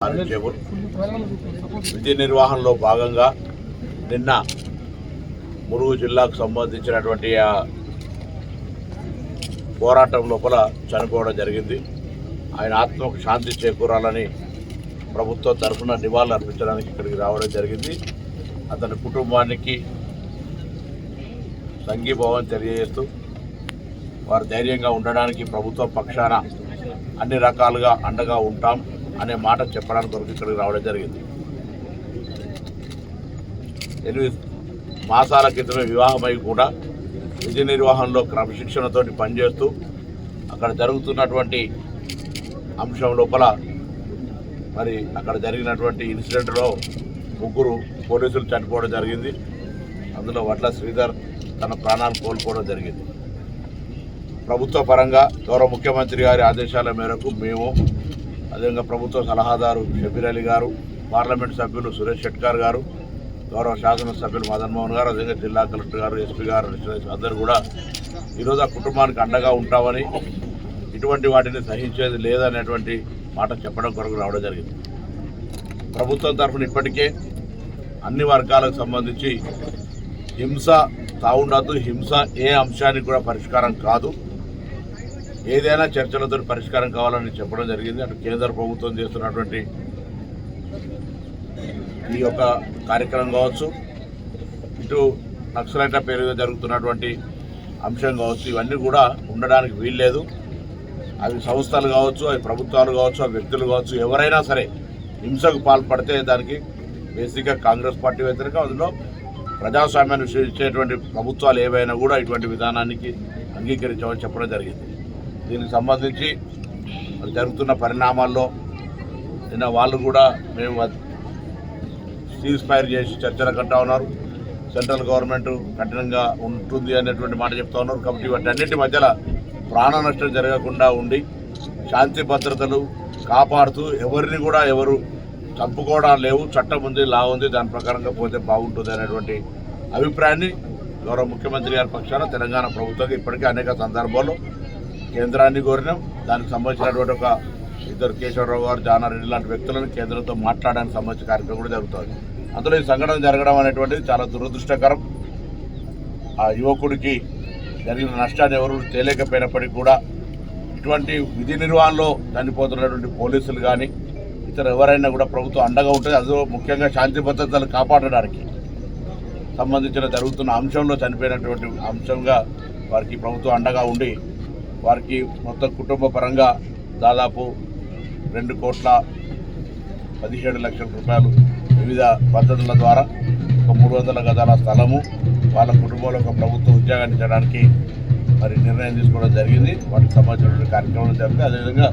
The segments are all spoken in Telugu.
విద్య విధి నిర్వహణలో భాగంగా నిన్న మురుగు జిల్లాకు సంబంధించినటువంటి ఆ పోరాటం లోపల చనిపోవడం జరిగింది. ఆయన ఆత్మకు శాంతి చేకూరాలని ప్రభుత్వం తరఫున నివాళులు అర్పించడానికి ఇక్కడికి రావడం జరిగింది. అతని కుటుంబానికి సంఘీభావం తెలియజేస్తూ వారు ధైర్యంగా ఉండడానికి ప్రభుత్వ పక్షాన అన్ని రకాలుగా అండగా ఉంటాం. అనే మాట చెప్పడానికి కొరకు ఇక్కడికి రావడం జరిగింది. ఎనిమిది మాసాల క్రితమే వివాహమై కూడా విధి నిర్వహణలో క్రమశిక్షణతో పనిచేస్తూ అక్కడ జరుగుతున్నటువంటి అంశం లోపల మరి అక్కడ జరిగినటువంటి ఇన్సిడెంట్లో ముగ్గురు పోలీసులు చనిపోవడం జరిగింది. అందులో వడ్ల శ్రీధర్ తన ప్రాణాలు కోల్పోవడం జరిగింది. ప్రభుత్వ పరంగా గౌరవ ముఖ్యమంత్రి గారి ఆదేశాల మేరకు మేము అదేవిధంగా ప్రభుత్వ సలహాదారు షబీర్ అలీ గారు పార్లమెంట్ సభ్యులు సురేష్ షెట్కార్ గారు గౌరవ శాసనసభ్యులు మదన్ మోహన్ గారు అదేవిధంగా జిల్లా కలెక్టర్ గారు ఎస్పీ గారు అందరూ కూడా ఈరోజు ఆ కుటుంబానికి అండగా ఉంటామని ఇటువంటి వాటిని సహించేది లేదనేటువంటి మాట చెప్పడం కొరకు రావడం జరిగింది. ప్రభుత్వం తరఫున ఇప్పటికే అన్ని వర్గాలకు సంబంధించి హింస తాగుండదు హింస ఏ అంశానికి కూడా పరిష్కారం కాదు. ఏదైనా చర్చలతో పరిష్కారం కావాలని చెప్పడం జరిగింది. అటు కేంద్ర ప్రభుత్వం చేస్తున్నటువంటి ఈ యొక్క కార్యక్రమం కావచ్చు ఇటు నక్సలైట్ల పేరుగా జరుగుతున్నటువంటి అంశం కావచ్చు ఇవన్నీ కూడా ఉండడానికి వీల్లేదు. అవి సంస్థలు కావచ్చు అవి ప్రభుత్వాలు కావచ్చు అవి వ్యక్తులు కావచ్చు ఎవరైనా సరే హింసకు పాల్పడితే దానికి బేసిక్గా కాంగ్రెస్ పార్టీ వ్యతిరేకం. అందులో ప్రజాస్వామ్యాన్ని విశ్వసించేటువంటి ప్రభుత్వాలు ఏవైనా కూడా ఇటువంటి విధానానికి అంగీకరించమని చెప్పడం జరిగింది. దీనికి సంబంధించి జరుగుతున్న పరిణామాల్లో నిన్న వాళ్ళు కూడా మేము సీస్ఫైర్ చేసి చర్చలు కట్టా ఉన్నారు. సెంట్రల్ గవర్నమెంట్ కఠినంగా ఉంటుంది అనేటువంటి మాట చెప్తా ఉన్నారు. కాబట్టి వాటన్నిటి మధ్యలో ప్రాణ నష్టం జరగకుండా ఉండి శాంతి భద్రతలు కాపాడుతూ ఎవరిని కూడా ఎవరు చంపుకోవడం లేవు చట్టం ఉంది లా ఉంది దాని ప్రకారంగా పోతే బాగుంటుంది అనేటువంటి అభిప్రాయాన్ని గౌరవ ముఖ్యమంత్రి గారి పక్షాన తెలంగాణ ప్రభుత్వం ఇప్పటికే అనేక సందర్భాల్లో కేంద్రాన్ని కోరినాం. దానికి సంబంధించినటువంటి ఒక ఇద్దరు కేశవరావు గారు జానారెడ్డి లాంటి వ్యక్తులను కేంద్రంతో మాట్లాడడానికి సంబంధించిన కార్యక్రమం కూడా జరుగుతుంది. అందులో ఈ సంఘటన జరగడం అనేటువంటిది చాలా దురదృష్టకరం. ఆ యువకుడికి జరిగిన నష్టాన్ని ఎవరు తేలేకపోయినప్పటికీ కూడా ఇటువంటి విధి నిర్వహణలో చనిపోతున్నటువంటి పోలీసులు కానీ ఇతర ఎవరైనా కూడా ప్రభుత్వం అండగా ఉంటుంది. అదో ముఖ్యంగా శాంతి భద్రతలు కాపాడడానికి సంబంధించిన జరుగుతున్న అంశంలో చనిపోయినటువంటి అంశంగా వారికి ప్రభుత్వం అండగా ఉండి వారికి మొత్తం కుటుంబ పరంగా దాదాపు రెండు కోట్ల పదిహేడు లక్షల రూపాయలు వివిధ పద్ధతుల ద్వారా ఒక మూడు వందల గదాల స్థలము వాళ్ళ కుటుంబంలో ఒక ప్రభుత్వ ఉద్యోగాన్ని ఇచ్చడానికి మరి నిర్ణయం తీసుకోవడం జరిగింది. వాటికి సంబంధించిన కార్యక్రమాలు జరిగింది. అదేవిధంగా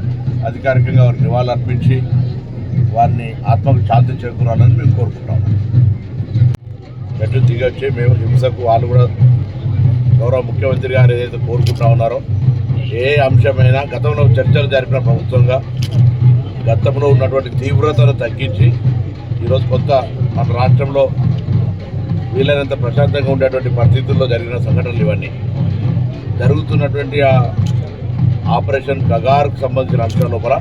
అధికారికంగా వారికి నివాళులు అర్పించి వారిని ఆత్మకు శాంతి చేకూరాలని మేము కోరుకుంటాం. గట్టి దిగొచ్చి మేము హింసకు వాళ్ళు కూడా గౌరవ ముఖ్యమంత్రి గారు ఏదైతే కోరుకుంటా ఉన్నారో ఏ అంశమైనా గతంలో చర్చలు జరిపిన ప్రభుత్వంగా గతంలో ఉన్నటువంటి తీవ్రతను తగ్గించి ఈరోజు కొంత మన రాష్ట్రంలో వీలైనంత ప్రశాంతంగా ఉండేటువంటి పరిస్థితుల్లో జరిగిన సంఘటనలు ఇవన్నీ. జరుగుతున్నటువంటి ఆ ఆపరేషన్ కగార్కు సంబంధించిన అంశం లోపల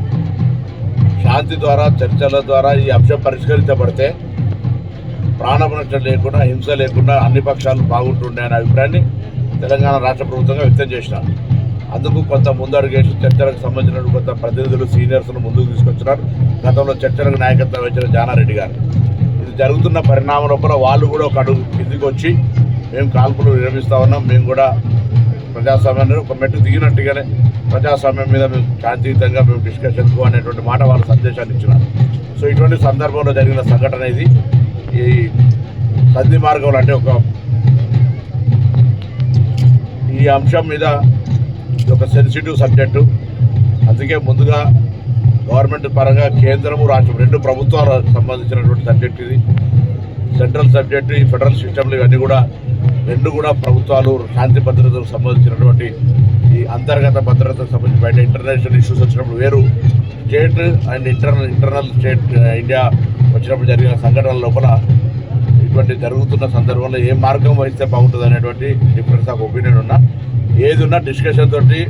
శాంతి ద్వారా చర్చల ద్వారా ఈ అంశం పరిష్కరించబడితే ప్రాణనష్టం లేకుండా హింస లేకుండా అన్ని పక్షాలు బాగుంటుండే అనే అభిప్రాయాన్ని తెలంగాణ రాష్ట్ర ప్రభుత్వంగా వ్యక్తం చేసినారు. అందుకు కొంత ముందడుగేసి చర్చలకు సంబంధించిన కొంత ప్రతినిధులు సీనియర్స్ను ముందుకు తీసుకొచ్చినారు. గతంలో చర్చలకు నాయకత్వం వహించిన జానారెడ్డి గారు. ఇది జరుగుతున్న పరిణామం లోపల వాళ్ళు కూడా ఒక అడుగు కిందికి వచ్చి మేము కాల్పులు విరమిస్తా ఉన్నాం. మేము కూడా ప్రజాస్వామ్యాన్ని ఒక మెట్టు దిగినట్టుగానే ప్రజాస్వామ్యం మీద మేము శాంతియుతంగా మేము డిస్కషన్కు అనేటువంటి మాట వాళ్ళ సందేశాన్ని ఇచ్చినారు. సో ఇటువంటి సందర్భంలో జరిగిన సంఘటన ఇది. ఈ సంధి మార్గంలో అంటే ఒక ఈ అంశం మీద ఇది ఒక సెన్సిటివ్ సబ్జెక్టు అందుకే ముందుగా గవర్నమెంట్ పరంగా కేంద్రము రాష్ట్రం రెండు ప్రభుత్వాలకు సంబంధించినటువంటి సబ్జెక్ట్ ఇది. సెంట్రల్ సబ్జెక్ట్ ఈ ఫెడరల్ సిస్టమ్లు ఇవన్నీ కూడా రెండు కూడా ప్రభుత్వాలు శాంతి భద్రతకు సంబంధించినటువంటి ఈ అంతర్గత భద్రతకు సంబంధించి బయట ఇంటర్నేషనల్ ఇష్యూస్ వచ్చినప్పుడు వేరు. State and internal internal state India వచ్చినప్పుడు జరిగిన సంఘటనల లోపల ఇటువంటి జరుగుతున్న సందర్భంలో ఏ మార్గం వహిస్తే బాగుంటుంది అనేటువంటి డిఫరెన్స్ ఆఫ్ ఒపీనియన్ ఉన్నా. ఏది ఉన్నా డిస్కషన్ తోటి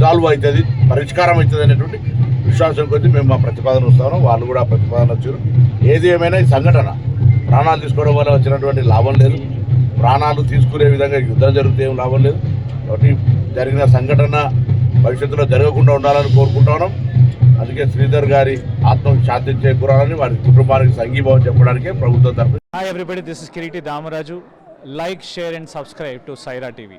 సాల్వ్ అవుతుంది పరిష్కారం అవుతుంది అనేటువంటి విశ్వాసం కొద్దీ మేము మా ప్రతిపాదన వస్తాము వాళ్ళు కూడా ప్రతిపాదన వచ్చారు. ఏది ఏమైనా ఈ సంఘటన ప్రాణాలు తీసుకోవడం వల్ల వచ్చినటువంటి లాభం లేదు. ప్రాణాలు తీసుకునే విధంగా యుద్ధం జరిగితే ఏం లాభం లేదు. కాబట్టి జరిగిన సంఘటన భవిష్యత్తులో జరగకుండా ఉండాలని కోరుకుంటున్నాం అందుకే శ్రీధర్ గారి ఆత్మకు శాంతి చేకూరాలని వారి కుటుంబానికి సంఘీభావం చెప్పడానికే ప్రభుత్వం తరఫు hi everybody this is Kireeti Damaraju like share and subscribe to Saira TV